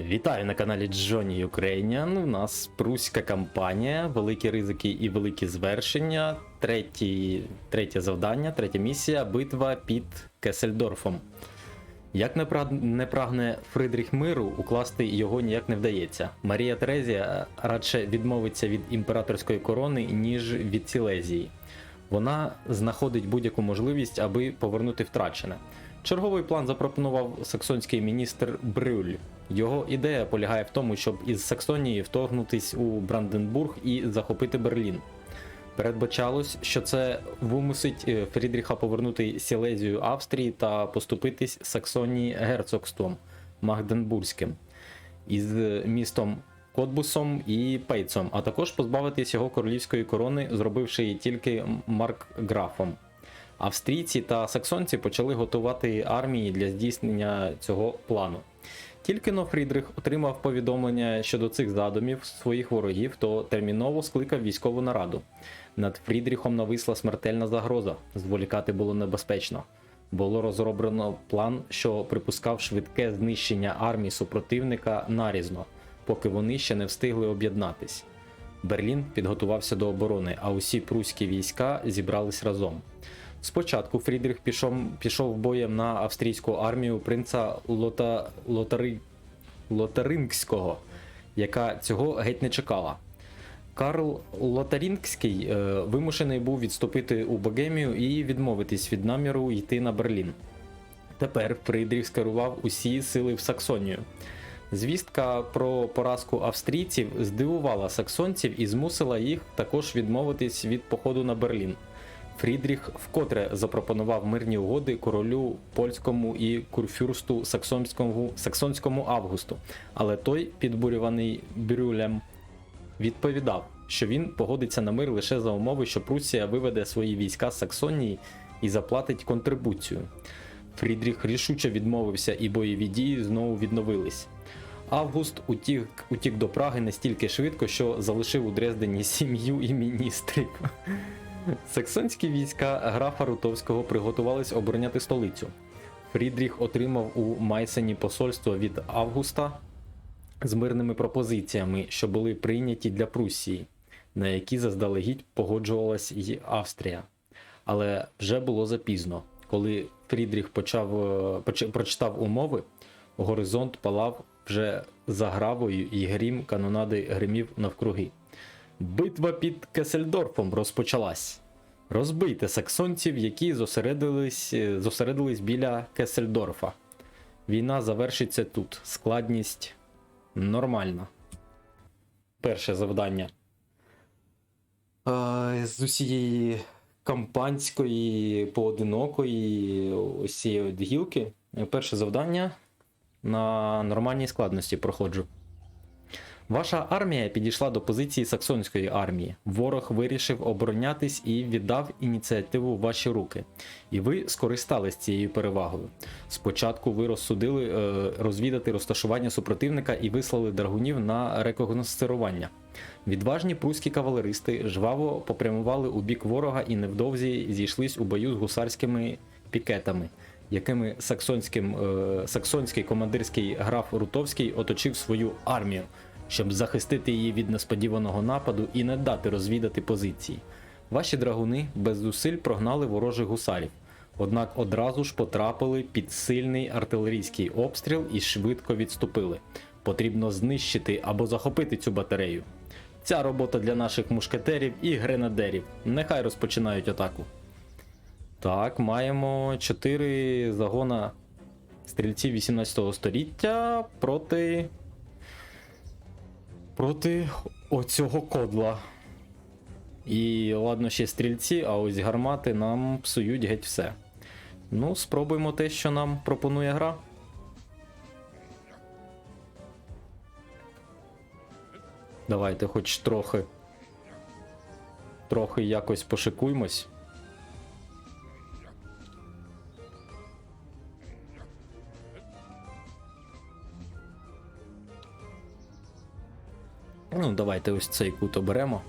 Вітаю на каналі Johnny Ukrainian. У нас пруська кампанія, великі ризики і великі звершення. Треті, третє завдання, третя місія битва під Кесельдорфом. Як не, праг... не прагне Фридріх миру, укласти його ніяк не вдається. Марія Терезія радше відмовиться від імператорської корони, ніж від Сілезії. Вона знаходить будь-яку можливість, аби повернути втрачене. Черговий план запропонував саксонський міністр Брюль. Його ідея полягає в тому, щоб із Саксонії вторгнутись у Бранденбург і захопити Берлін. Передбачалось, що це вимусить е, Фрідріха повернути Сілезію Австрії та поступитись Саксонії герцогством Магденбурзьким із е, містом Котбусом і Пейцом, а також позбавитись його королівської корони, зробивши її тільки маркграфом. Австрійці та саксонці почали готувати армії для здійснення цього плану. Тільки но Фрідрих отримав повідомлення щодо цих задумів своїх ворогів, то терміново скликав військову нараду. Над Фрідріхом нависла смертельна загроза. Зволікати було небезпечно. Було розроблено план, що припускав швидке знищення армії супротивника нарізно, поки вони ще не встигли об'єднатись. Берлін підготувався до оборони, а усі пруські війська зібрались разом. Спочатку Фрідріх пішов, пішов боєм на австрійську армію принца Лота, Лотари, Лотарингського, яка цього геть не чекала. Карл Лотарінгський е, вимушений був відступити у Богемію і відмовитись від наміру йти на Берлін. Тепер Фридріх скерував усі сили в Саксонію. Звістка про поразку австрійців здивувала саксонців і змусила їх також відмовитись від походу на Берлін. Фрідріх вкотре запропонував мирні угоди королю польському і курфюрсту саксонському, саксонському Августу, але той, підбурюваний Брюлем, відповідав, що він погодиться на мир лише за умови, що Прусія виведе свої війська з Саксонії і заплатить контрибуцію. Фрідріх рішуче відмовився, і бойові дії знову відновились. Август утік, утік до Праги настільки швидко, що залишив у Дрездені сім'ю і міністрів. Саксонські війська графа Рутовського приготувались обороняти столицю. Фрідріх отримав у Майсені посольство від Августа з мирними пропозиціями, що були прийняті для Пруссії, на які заздалегідь погоджувалась й Австрія. Але вже було запізно. Коли Фрідріх почав, е, поч- прочитав умови, горизонт палав вже загравою і грім канонади гримів навкруги. Битва під Кесельдорфом розпочалась. Розбийте саксонців, які зосередились, е, зосередились біля Кесельдорфа. Війна завершиться тут. Складність нормальна. Перше завдання. З усієї кампанської, поодинокої ось цієї гілки. Перше завдання на нормальній складності проходжу. Ваша армія підійшла до позиції саксонської армії. Ворог вирішив оборонятись і віддав ініціативу в ваші руки. І ви скористались цією перевагою. Спочатку ви розсудили е, розвідати розташування супротивника і вислали драгунів на рекогносцирування. Відважні пруські кавалеристи жваво попрямували у бік ворога і невдовзі зійшлись у бою з гусарськими пікетами, якими саксонським, е, саксонський командирський граф Рутовський оточив свою армію, щоб захистити її від несподіваного нападу і не дати розвідати позиції. Ваші драгуни без зусиль прогнали ворожих гусарів, однак одразу ж потрапили під сильний артилерійський обстріл і швидко відступили. Потрібно знищити або захопити цю батарею. Ця робота для наших мушкетерів і гренадерів. Нехай розпочинають атаку. Так, маємо 4 загона стрільців 18 століття проти. Проти оцього кодла. І ладно, ще стрільці, а ось гармати нам псують геть все. Ну, спробуємо те, що нам пропонує гра. Давайте хоч трохи. Трохи якось пошикуймось. Ну, давайте ось цей кут оберемо.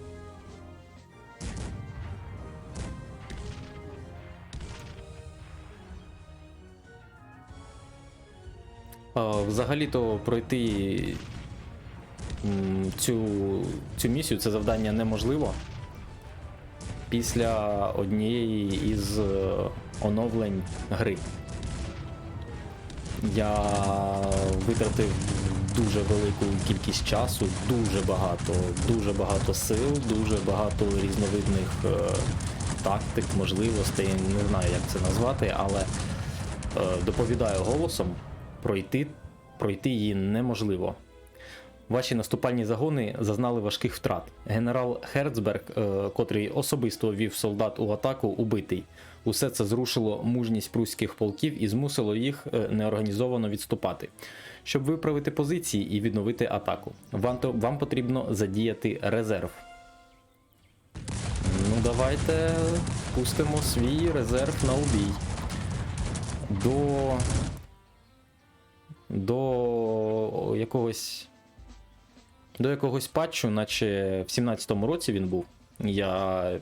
Взагалі-то пройти цю, цю місію, це завдання неможливо. Після однієї із е, оновлень гри. Я витратив дуже велику кількість часу, дуже багато, дуже багато сил, дуже багато різновидних е, тактик, можливостей, не знаю, як це назвати, але е, доповідаю голосом, пройти, пройти її неможливо. Ваші наступальні загони зазнали важких втрат. Генерал Херцберг, е, котрий особисто вів солдат у атаку, убитий. Усе це зрушило мужність пруських полків і змусило їх е, неорганізовано відступати. Щоб виправити позиції і відновити атаку, вам, то- вам потрібно задіяти резерв. Ну, давайте пустимо свій резерв на убій. До. До якогось. До якогось патчу, наче в 17-му році він був. Я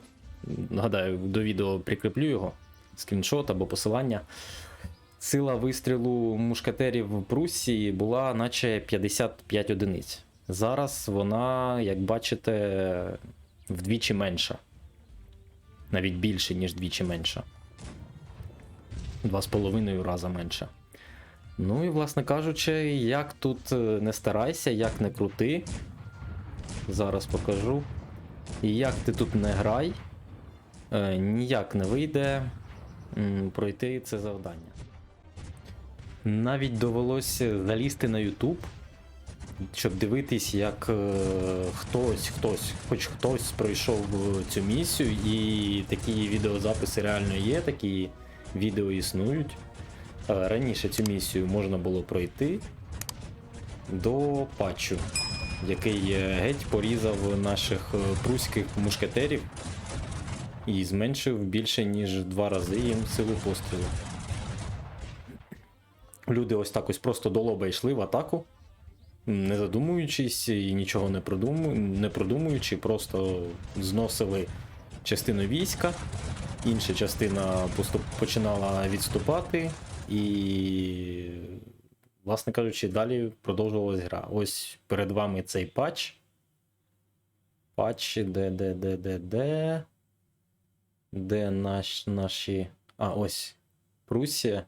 нагадаю, до відео прикріплю його, скріншот або посилання. Сила вистрілу мушкетерів Пруссії була наче 55 одиниць. Зараз вона, як бачите, вдвічі менша. Навіть більше, ніж двічі менша. Два з половиною рази менша. Ну і, власне кажучи, як тут е, не старайся, як не крути. Зараз покажу. І як ти тут не грай, е, ніяк не вийде м, пройти це завдання. Навіть довелося залізти на YouTube, щоб дивитись, як е, хтось, хтось, хоч хтось пройшов е, цю місію, і такі відеозаписи реально є, такі відео існують. Раніше цю місію можна було пройти до патчу, який е, геть порізав наших е, пруських мушкетерів і зменшив більше ніж два рази їм силу пострілу. Люди ось так ось просто до лоба йшли в атаку, не задумуючись і нічого не, продуму... не продумуючи, просто зносили частину війська, інша частина поступ... починала відступати, і, власне кажучи, далі продовжувалась гра. Ось перед вами цей патч. Патч, де, де, де, де, де. Де наш, наші. А, ось. Прусія.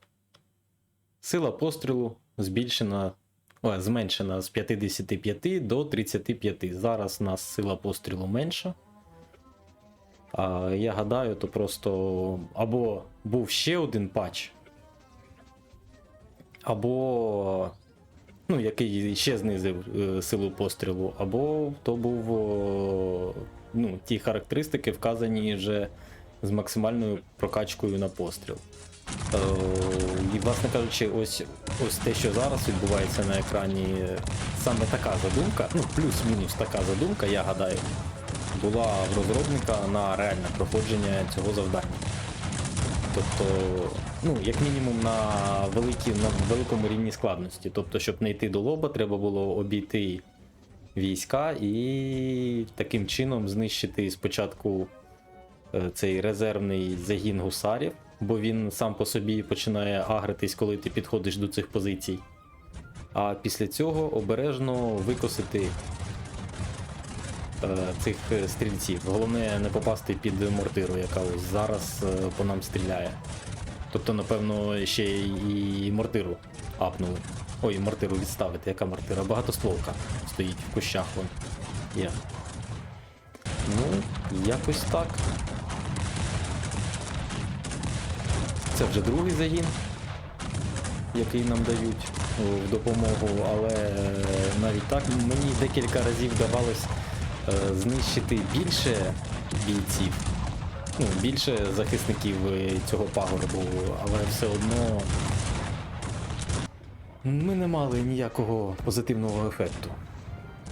Сила пострілу збільшена. О, зменшена з 55 до 35. Зараз у нас сила пострілу менша. А, я гадаю, то просто або був ще один патч, або. Ну, який ще знизив е, силу пострілу, або то був о, ну, ті характеристики, вказані вже з максимальною прокачкою на постріл. Е, І, власне кажучи, ось, ось те, що зараз відбувається на екрані, саме така задумка, ну, плюс-мінус така задумка, я гадаю, була в розробника на реальне проходження цього завдання. Тобто, ну, як мінімум на, великі, на великому рівні складності. Тобто, щоб не йти до лоба, треба було обійти війська і таким чином знищити спочатку е, цей резервний загін гусарів, бо він сам по собі починає агритись, коли ти підходиш до цих позицій. А після цього обережно викосити цих е, стрільців. Головне не попасти під мортиру, яка ось зараз е, по нам стріляє. Тобто, напевно, ще і мортиру апнули. Ой, мортиру відставити. Яка мортира? Багатостволка стоїть в кущах вон. Є. Ну, якось так. Це вже другий загін, який нам дають в допомогу, але е, навіть так мені декілька разів вдавалось е, знищити більше бійців, ну, більше захисників е, цього пагорбу, але все одно ми не мали ніякого позитивного ефекту.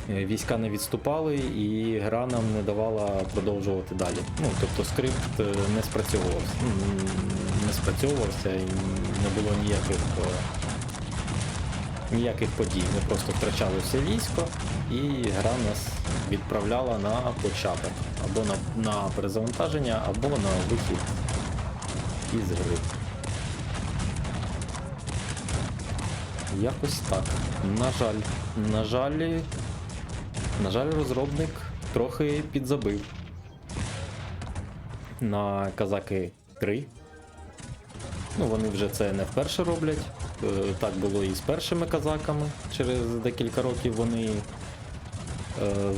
Е, Війська не відступали і гра нам не давала продовжувати далі. Ну, тобто скрипт е, не спрацьовувався. Не спрацьовувався і не було ніяких, е, ніяких подій. Ми просто втрачали все військо і гра нас відправляла на початок. Або на, на перезавантаження, або на вихід із гри. Якось так. На жаль, на жаль, на жаль, розробник трохи підзабив. На Казаки 3. Ну, вони вже це не вперше роблять. Е, Так було і з першими казаками. Через декілька років вони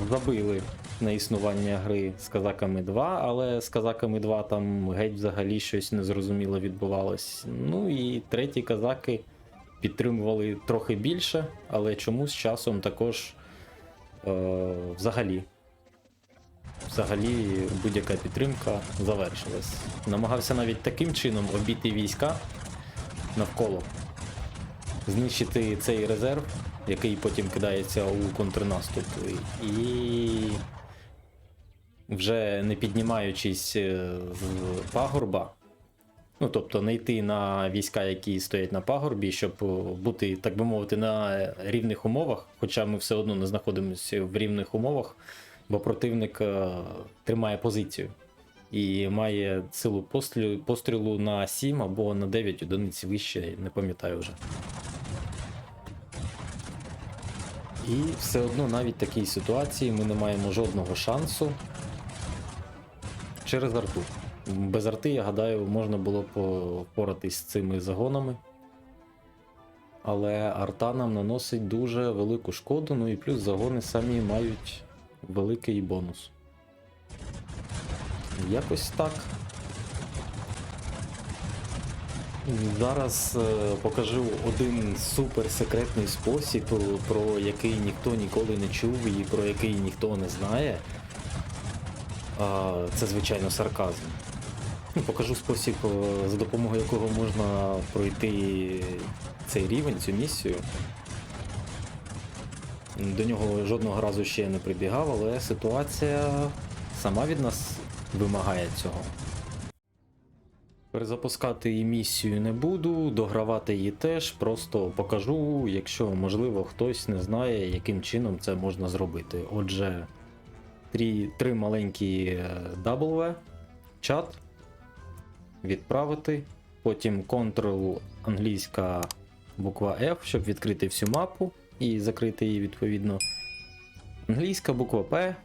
забили на існування гри з казаками 2, але з казаками 2 там геть взагалі щось незрозуміло відбувалось. Ну і треті казаки підтримували трохи більше, але чомусь часом також е, взагалі. Взагалі будь-яка підтримка завершилась. Намагався навіть таким чином обійти війська навколо, знищити цей резерв, який потім кидається у контрнаступ. І вже не піднімаючись е, з пагорба, ну тобто не йти на війська, які стоять на пагорбі, щоб е, бути, так би мовити, на рівних умовах, хоча ми все одно не знаходимося в рівних умовах, бо противник е, тримає позицію і має силу пострілу на 7 або на 9 одиниць вище, не пам'ятаю вже. І все одно навіть в такій ситуації ми не маємо жодного шансу через арту. Без арти, я гадаю, можна було б впоратись з цими загонами. Але арта нам наносить дуже велику шкоду, ну і плюс загони самі мають великий бонус. Якось так. Зараз е, покажу один суперсекретний спосіб, е, про який ніхто ніколи не чув і про який ніхто не знає. Це, звичайно, сарказм. Ну, Покажу спосіб, е, за допомогою якого можна пройти цей рівень, цю місію. До нього жодного разу ще не прибігав, але ситуація сама від нас вимагає цього. Перезапускати її місію не буду, догравати її теж, просто покажу, якщо можливо хтось не знає, яким чином це можна зробити. Отже, три, три маленькі е, W, чат, відправити, потім Ctrl англійська буква F, щоб відкрити всю мапу і закрити її відповідно. Англійська буква P.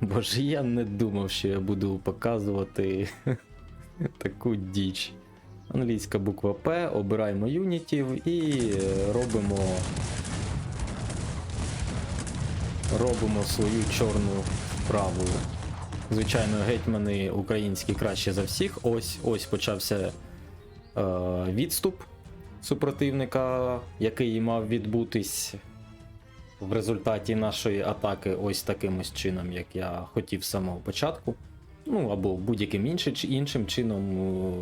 Боже, я не думав, що я буду показувати таку діч. Англійська буква П, обираємо юнітів і е, робимо. Робимо свою чорну справу. Звичайно, гетьмани українські краще за всіх. Ось ось почався е, відступ супротивника, який мав відбутись в результаті нашої атаки ось таким ось чином, як я хотів з самого початку. Ну або будь-яким іншим, іншим чином е,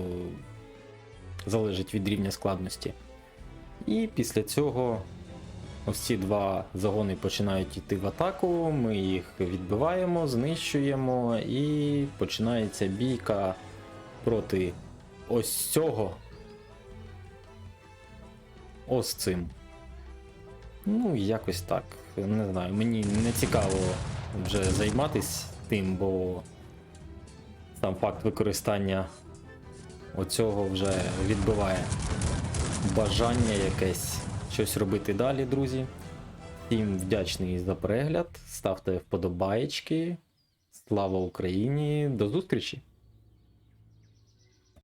залежить від рівня складності. І після цього ось ці два загони починають йти в атаку, ми їх відбиваємо, знищуємо, і починається бійка проти ось цього. Ось цим. Ну, якось так. Не знаю, мені не цікаво вже займатися тим, бо сам факт використання оцього вже відбиває бажання якесь щось робити далі, друзі. Всім вдячний за перегляд. Ставте вподобаєчки. Слава Україні! До зустрічі!